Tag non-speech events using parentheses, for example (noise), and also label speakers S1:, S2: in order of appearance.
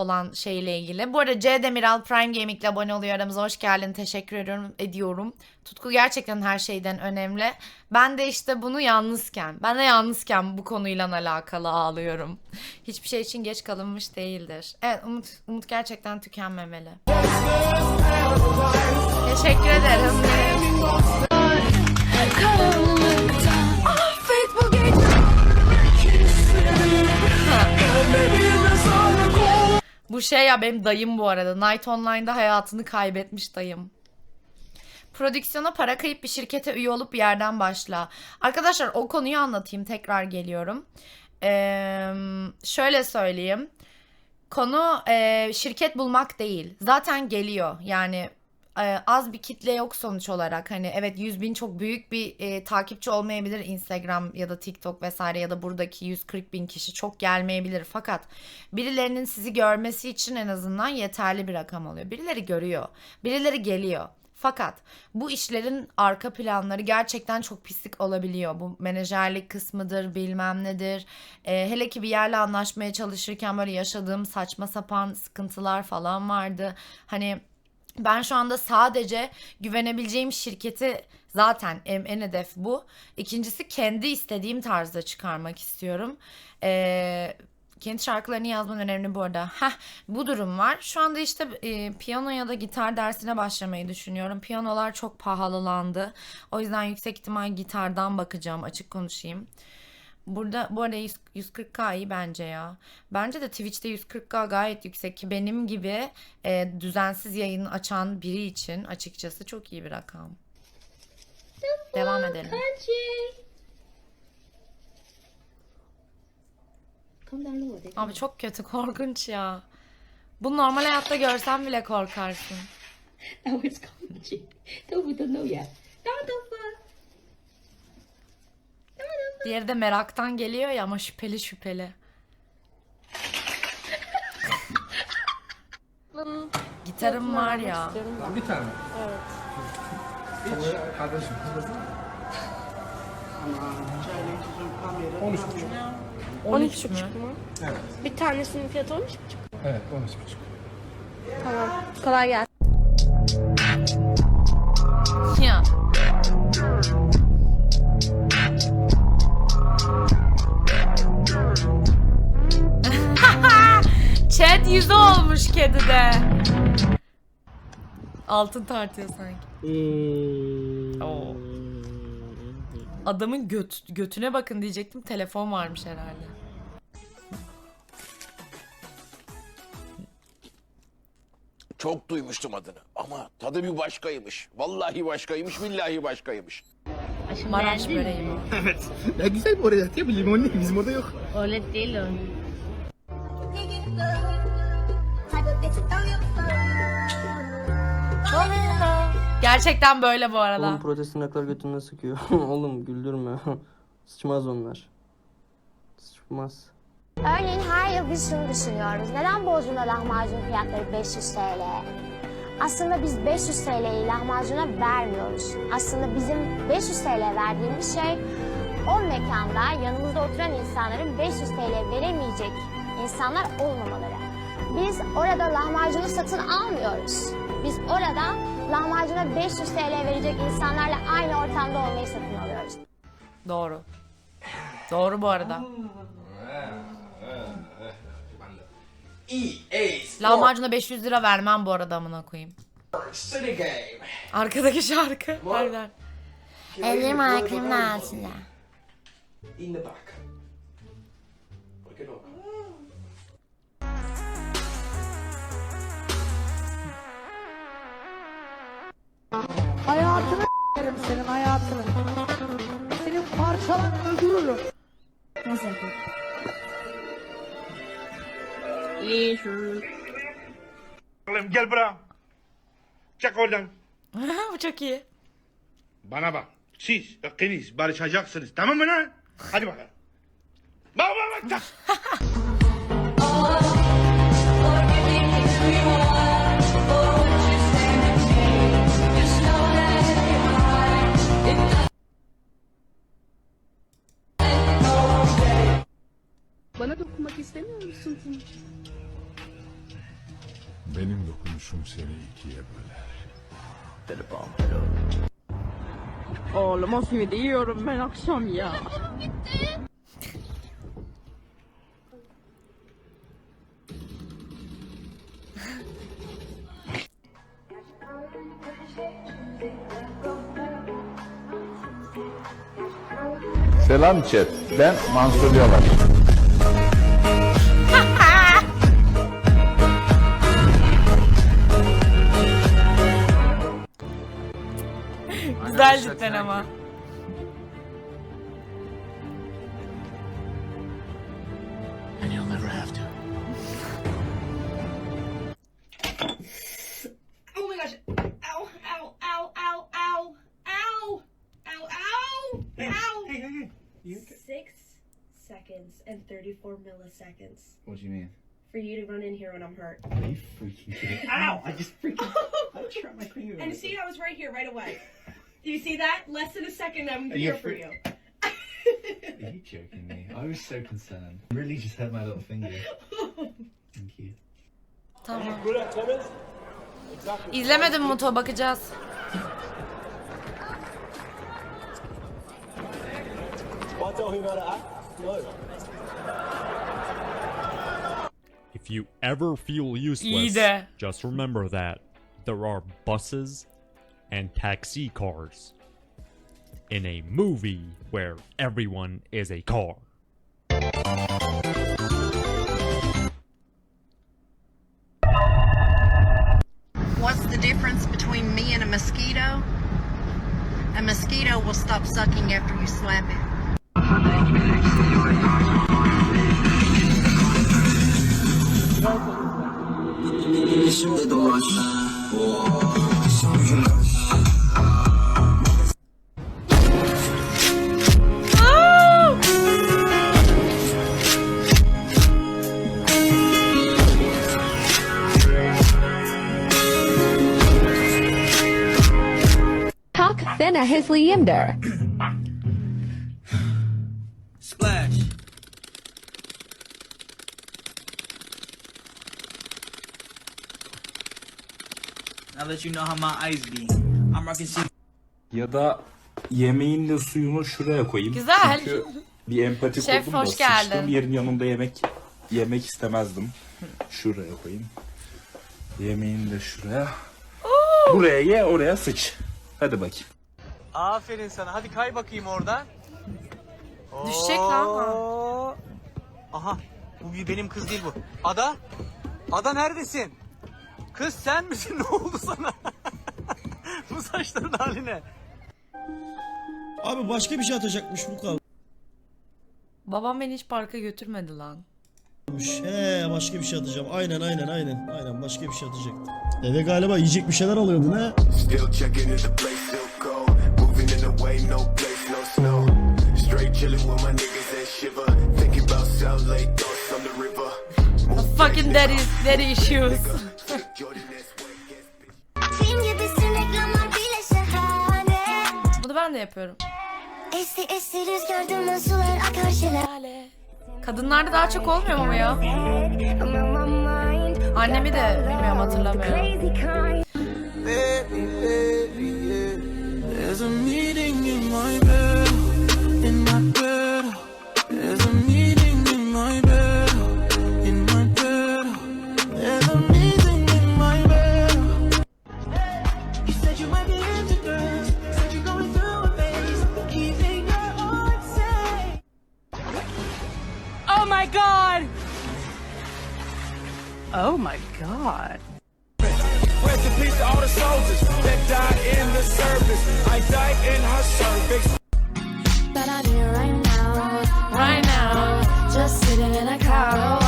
S1: olan şeyle ilgili. Bu arada C Demiral Prime Gaming ile abone oluyor aramıza. Hoş geldin. Teşekkür ediyorum. ediyorum. Tutku gerçekten her şeyden önemli. Ben de işte bunu yalnızken, ben de yalnızken bu konuyla alakalı ağlıyorum. Hiçbir şey için geç kalınmış değildir. Evet Umut, Umut gerçekten tükenmemeli. Teşekkür ederim. Bu şey ya benim dayım bu arada. Night Online'da hayatını kaybetmiş dayım. Prodüksiyona para kayıp bir şirkete üye olup bir yerden başla. Arkadaşlar o konuyu anlatayım. Tekrar geliyorum. Ee, şöyle söyleyeyim. Konu e, şirket bulmak değil. Zaten geliyor. Yani az bir kitle yok sonuç olarak. Hani evet 100 bin çok büyük bir e, takipçi olmayabilir Instagram ya da TikTok vesaire ya da buradaki 140 bin kişi çok gelmeyebilir. Fakat birilerinin sizi görmesi için en azından yeterli bir rakam oluyor. Birileri görüyor. Birileri geliyor. Fakat bu işlerin arka planları gerçekten çok pislik olabiliyor. Bu menajerlik kısmıdır, bilmem nedir. Ee, hele ki bir yerle anlaşmaya çalışırken böyle yaşadığım saçma sapan sıkıntılar falan vardı. Hani ben şu anda sadece güvenebileceğim şirketi zaten en, hedef bu. İkincisi kendi istediğim tarzda çıkarmak istiyorum. Ee, kendi şarkılarını yazman önemli bu arada. Heh, bu durum var. Şu anda işte e, piyano ya da gitar dersine başlamayı düşünüyorum. Piyanolar çok pahalılandı. O yüzden yüksek ihtimal gitardan bakacağım. Açık konuşayım. Burada bu arada 100 140k iyi bence ya. Bence de Twitch'te 140k gayet yüksek ki benim gibi e, düzensiz yayın açan biri için açıkçası çok iyi bir rakam. Devam edelim. Abi çok kötü, korkunç ya. Bu normal hayatta görsen bile korkarsın.
S2: Oh, it's Kanji. Tofu don't know yet. Don't Tofu.
S1: Diğeri de meraktan geliyor ya ama şüpheli şüpheli. Gitarım var ya.
S3: Bir tane. Evet. Hiç kardeşim. 13 buçuk.
S1: 13 mü?
S3: Evet.
S4: Bir tanesinin fiyatı olmuş mu?
S3: Evet 13 buçuk.
S4: Tamam. Kolay gelsin.
S1: Yüzü olmuş kedide. Altın tartıyor sanki. Oo. Adamın göt, götüne bakın diyecektim. Telefon varmış herhalde.
S5: Çok duymuştum adını ama tadı bir başkaymış. Vallahi başkaymış, billahi başkaymış.
S1: Maraş böreği mi?
S3: Evet. Ne güzel bir oraya atıyor. Bir limonlu bizim orada yok.
S4: Öyle değil o.
S1: Gerçekten böyle bu arada.
S6: Oğlum protest tırnaklar götüne sıkıyor. (laughs) Oğlum güldürme. (laughs) Sıçmaz onlar. Sıçmaz.
S7: Örneğin her yıl biz şunu düşünüyoruz. Neden Bodrum'da lahmacun fiyatları 500 TL? Aslında biz 500 TL'yi lahmacuna vermiyoruz. Aslında bizim 500 TL verdiğimiz şey o mekanda yanımızda oturan insanların 500 TL veremeyecek insanlar olmamaları. Biz orada lahmacunu satın almıyoruz. Biz orada lahmacuna 500 TL verecek insanlarla aynı ortamda olmayı satın alıyoruz.
S1: Doğru. Doğru bu arada. Lahmacuna 500 lira vermem bu arada amına koyayım.
S5: City Game.
S1: Arkadaki şarkı. Harbiden. Ellerim ayaklarımın altında.
S5: In the back. Look it up.
S8: Hayatını s**erim senin hayatını. Senin parçalarını öldürürüm.
S9: Oğlum gel buraya. Çek oradan. (laughs)
S1: bu çok iyi.
S9: Bana bak. Siz ikiniz barışacaksınız tamam mı lan? Hadi bakalım. Bak bak bak. (laughs)
S10: seni ikiye böler.
S8: Oğlum simidi yiyorum ben akşam ya.
S10: Selam chat. Ben Mansur Yavaş.
S2: Ow.
S4: Six seconds and 34 milliseconds
S3: What do you mean?
S4: for you to run in here when I'm hurt.
S3: Are you freaking kidding? Ow! I just freaking. (laughs) I trapped my finger.
S2: And see, I was right here right away. Do you see that? Less than a second, I'm
S3: Are you
S2: here for
S3: free-
S2: you. (laughs) (laughs)
S3: Are you joking me? I was so concerned. Really just hurt my little finger. Thank you.
S1: Tamam. İzlemedim Muto bakacağız.
S11: If you ever feel useless,
S1: İyi de.
S11: just remember that there are buses and taxi cars in a movie where everyone is a car.
S8: What's the difference between me and a mosquito? A mosquito will stop sucking after you slap it.
S4: Kalk sene hızlıyımdır.
S6: Splash. Now let you know how my eyes be. I'm rocking shit.
S10: Ya da yemeğin de suyunu şuraya koyayım.
S1: Güzel.
S10: Çünkü bir empati
S1: Şef,
S10: kurdum da
S1: hoş geldin.
S10: sıçtığım yerin yanında yemek yemek istemezdim. Şuraya koyayım. Yemeğini de şuraya. Buraya ye oraya sıç. Hadi bakayım.
S6: Aferin sana. Hadi kay bakayım oradan.
S1: Düşecek lan.
S6: Oo. Aha. Bu bir benim kız değil bu. Ada? Ada neredesin? Kız sen misin? (laughs) Ne oldu sana? bu saçların haline.
S8: Abi başka bir şey atacakmış bu kalmış.
S1: Babam beni hiç parka götürmedi lan.
S8: He başka bir şey atacağım. Aynen aynen aynen. Aynen başka bir şey atacaktım. Eve galiba yiyecek bir şeyler alıyordun he.
S10: Still checking if the place still no place, no snow. Straight chilling with my niggas and shiver. Thinking about South Lake, thoughts on the river.
S1: Fucking daddy, daddy issues. Bunu ben de yapıyorum.
S7: Esti esti rüzgar duman sular akar şelale.
S1: Kadınlarda daha çok olmuyor mu ya? Annemi de bilmiyorum hatırlamıyorum.
S6: Baby, baby. There's a meeting in my bed. In my bed. There's a meeting in my bed. In my bed. There's a meeting in my bed. You said you might be into girls. Said you're going through a phase. Keeping your heart safe.
S8: Oh my god. Oh my god
S10: rest in peace to all the soldiers that died in the service. I died in her service. I right now, right now, just sitting in a car.